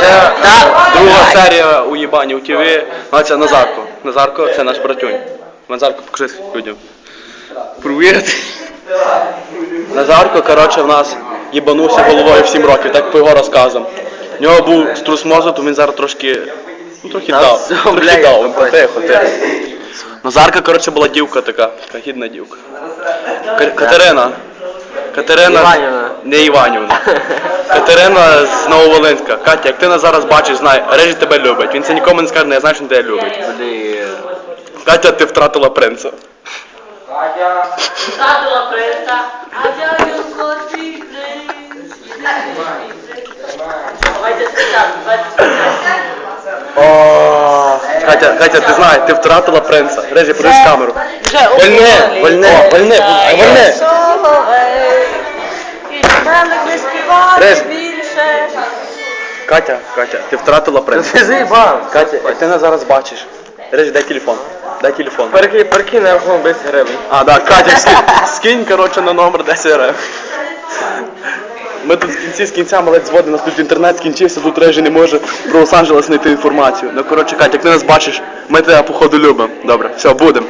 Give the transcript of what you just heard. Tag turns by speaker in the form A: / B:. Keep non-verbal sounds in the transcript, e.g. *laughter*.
A: Це друга серія уїбання у ТВ. А це Назарко. Назарко це наш братюнь. Назарко, покажи людям. Привіт. Назарко, коротше, в нас їбанувся головою в 7 років, так по його розказам. В нього був струс мозку, то він зараз трошки. Ну, трохи дав. Трохи дав. Тихо, тихо. Назарка, коротше, була дівка така, така гідна дівка. Ка- Катерина. Катерина. Не Іванівна. Катерина з Нововолинська. Катя, як ти нас зараз бачиш, знай, Режі тебе любить. Він це нікому не скаже, але я знаю, що він тебе любить.
B: Блін.
A: Катя, ти втратила принца.
C: Згадувала принца, а. Давайте давайте спочатку.
A: О, Катя, Катя, ти знаєш, ти втратила принца. Режі, подивись камеру.
C: Вже
A: Вольне, вольне, вольне, вольне. Рез.
C: більше.
A: Катя, Катя, ти втратила принца.
B: Ти заїбав.
A: Катя, як ти нас зараз бачиш. Режі, дай телефон. Дай телефон.
B: Перекинь, перекинь на рахунок 10 гривень.
A: А, да, Катя, скинь, *laughs* скинь коротше, на номер 10 гривень. Ми тут в кінці з кінцями ледь зводимо, нас тут інтернет скінчився, тут режі не може про Лос-Анджелес знайти інформацію. Ну, коротше, Катя, як ти нас бачиш, ми тебе походу любимо. Добре, все, будемо.